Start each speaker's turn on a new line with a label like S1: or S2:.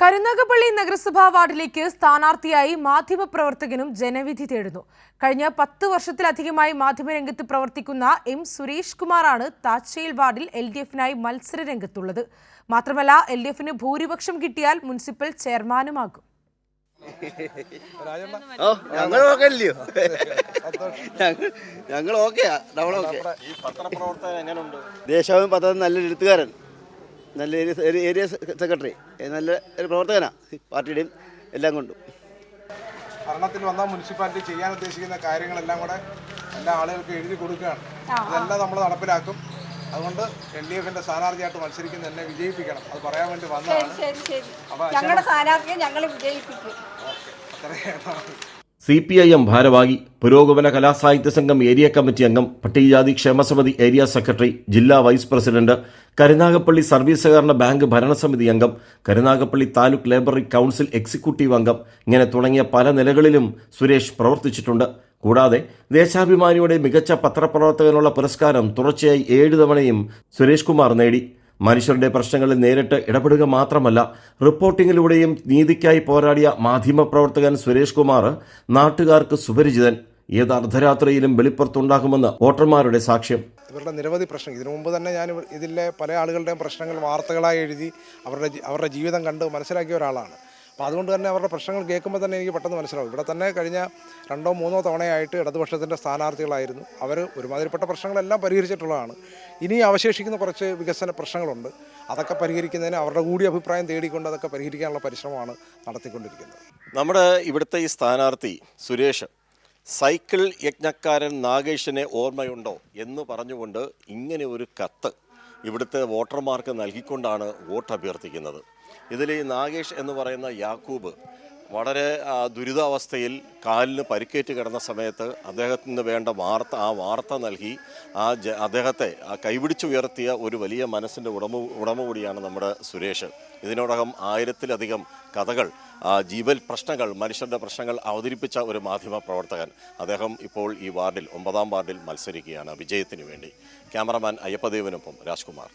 S1: കരുനാഗപ്പള്ളി നഗരസഭാ വാർഡിലേക്ക് സ്ഥാനാർത്ഥിയായി മാധ്യമപ്രവർത്തകനും ജനവിധി തേടുന്നു. കഴിഞ്ഞ പത്ത് വർഷത്തിലധികമായി മാധ്യമരംഗത്ത് പ്രവർത്തിക്കുന്ന എം സുരേഷ് കുമാറാണ് താച്ചയിൽ വാർഡിൽ എൽ ഡി എഫിനായി മത്സര രംഗത്തുള്ളത് മാത്രമല്ല എൽ ഡി എഫിന് ഭൂരിപക്ഷം കിട്ടിയാൽ മുനിസിപ്പൽ ചെയർമാനുമാകും.
S2: ഞങ്ങൾ ഞങ്ങൾ ഓക്കെയാ നമ്മൾ ഓക്കെ. ദേശാഭിമാനി പദ്ധതി നല്ലൊരു എഴുത്തുകാരൻ. നല്ല ഏരിയ ഒരു ഏരിയ സെക്രട്ടറി നല്ല ഒരു പ്രവർത്തകനാണ് പാർട്ടിയുടെയും എല്ലാം കൊണ്ടും.
S3: ഭരണത്തിൽ വന്ന മുനിസിപ്പാലിറ്റി ചെയ്യാൻ ഉദ്ദേശിക്കുന്ന കാര്യങ്ങളെല്ലാം കൂടെ എല്ലാ ആളുകൾക്കും എഴുതി കൊടുക്കുകയാണ്. ഇതെല്ലാം നമ്മൾ നടപ്പിലാക്കും. അതുകൊണ്ട് എൽ ഡി എഫിന്റെ സ്ഥാനാർത്ഥിയായിട്ട് മത്സരിക്കുന്ന എന്നെ വിജയിപ്പിക്കണം. അത് പറയാൻ വേണ്ടി വന്നതാണ്.
S4: ഞങ്ങളുടെ സ്ഥാനാർത്ഥിയെ ഞങ്ങൾ വിജയിപ്പിക്കും.
S3: അത്രയാണ്
S5: സി പി ഐ എം ഭാരവാഹി പുരോഗമന കലാസാഹിത്യ സംഘം ഏരിയ കമ്മിറ്റി അംഗം പട്ടികജാതി ക്ഷേമസമിതി ഏരിയ സെക്രട്ടറി ജില്ലാ വൈസ് പ്രസിഡന്റ് കരുനാഗപ്പള്ളി സർവീസ് സഹകരണ ബാങ്ക് ഭരണസമിതി അംഗം Karunagappally taluk library council executive അംഗം ഇങ്ങനെ തുടങ്ങിയ പല നിലകളിലും സുരേഷ് പ്രവർത്തിച്ചിട്ടുണ്ട്. കൂടാതെ ദേശാഭിമാനിയുടെ മികച്ച പത്രപ്രവർത്തകനുള്ള പുരസ്കാരം തുടർച്ചയായി ഏഴ് തവണയും സുരേഷ് കുമാർ നേടി. മനുഷ്യരുടെ പ്രശ്നങ്ങളിൽ നേരിട്ട് ഇടപെടുക മാത്രമല്ല റിപ്പോർട്ടിങ്ങിലൂടെയും നീതിക്കായി പോരാടിയ മാധ്യമപ്രവർത്തകൻ സുരേഷ് കുമാർ നാട്ടുകാർക്ക് സുപരിചിതൻ. ഏത് അർദ്ധരാത്രിയിലും വെളിപ്പുറത്തുണ്ടാകുമെന്ന് വോട്ടർമാരുടെ സാക്ഷ്യം.
S3: ഇവരുടെ നിരവധി പ്രശ്നങ്ങൾ. ഇതിനു മുമ്പ് തന്നെ ഞാൻ ഇതിലെ പല ആളുകളുടെയും പ്രശ്നങ്ങൾ വാർത്തകളായി എഴുതി അവരുടെ അവരുടെ ജീവിതം കണ്ട് മനസ്സിലാക്കിയ ഒരാളാണ്. അപ്പോൾ അതുകൊണ്ട് തന്നെ അവരുടെ പ്രശ്നങ്ങൾ കേൾക്കുമ്പോൾ തന്നെ എനിക്ക് പെട്ടെന്ന് മനസ്സിലാവും. ഇവിടെ തന്നെ കഴിഞ്ഞ രണ്ടോ മൂന്നോ തവണയായിട്ട് ഇടതുപക്ഷത്തിന്റെ സ്ഥാനാർത്ഥികളായിരുന്നു. അവർ ഒരുമാതിരിപ്പെട്ട പ്രശ്നങ്ങളെല്ലാം പരിഹരിച്ചിട്ടുള്ളതാണ്. ഇനി അവശേഷിക്കുന്ന കുറച്ച് വികസന പ്രശ്നങ്ങളുണ്ട്. അതൊക്കെ പരിഹരിക്കുന്നതിന് അവരുടെ കൂടി അഭിപ്രായം തേടിക്കൊണ്ട് അതൊക്കെ പരിഹരിക്കാനുള്ള പരിശ്രമമാണ് നടത്തിക്കൊണ്ടിരിക്കുന്നത്.
S6: നമ്മുടെ ഇവിടുത്തെ ഈ സ്ഥാനാർത്ഥി സുരേഷ് സൈക്കിൾ യജ്ഞക്കാരൻ നാഗേഷിനെ ഓർമ്മയുണ്ടോ എന്ന് പറഞ്ഞുകൊണ്ട് ഇങ്ങനെ ഒരു കത്ത് ഇവിടുത്തെ വോട്ടർമാർക്ക് നൽകിക്കൊണ്ടാണ് വോട്ട് അഭ്യർത്ഥിക്കുന്നത് ഇതിൽ ഈ നാഗേഷ് എന്ന് പറയുന്ന യാക്കൂബ് വളരെ ദുരിതാവസ്ഥയിൽ കാലിന് പരിക്കേറ്റ് കിടന്ന സമയത്ത് അദ്ദേഹത്തിന് വേണ്ട വാർത്ത ആ വാർത്ത നൽകി ആ ജ അദ്ദേഹത്തെ കൈപിടിച്ചുയർത്തിയ ഒരു വലിയ മനസ്സിന്റെ ഉടമ ഉടമ കൂടിയാണ് നമ്മുടെ സുരേഷ്. ഇതിനോടകം ആയിരത്തിലധികം കഥകൾ ജീവൽ പ്രശ്നങ്ങൾ മനുഷ്യരുടെ പ്രശ്നങ്ങൾ അവതരിപ്പിച്ച ഒരു മാധ്യമ പ്രവർത്തകൻ. അദ്ദേഹം ഇപ്പോൾ ഈ വാർഡിൽ ഒമ്പതാം വാർഡിൽ മത്സരിക്കുകയാണ് വിജയത്തിന് വേണ്ടി. ക്യാമറമാൻ അയ്യപ്പദേവനൊപ്പം രാജ്കുമാർ.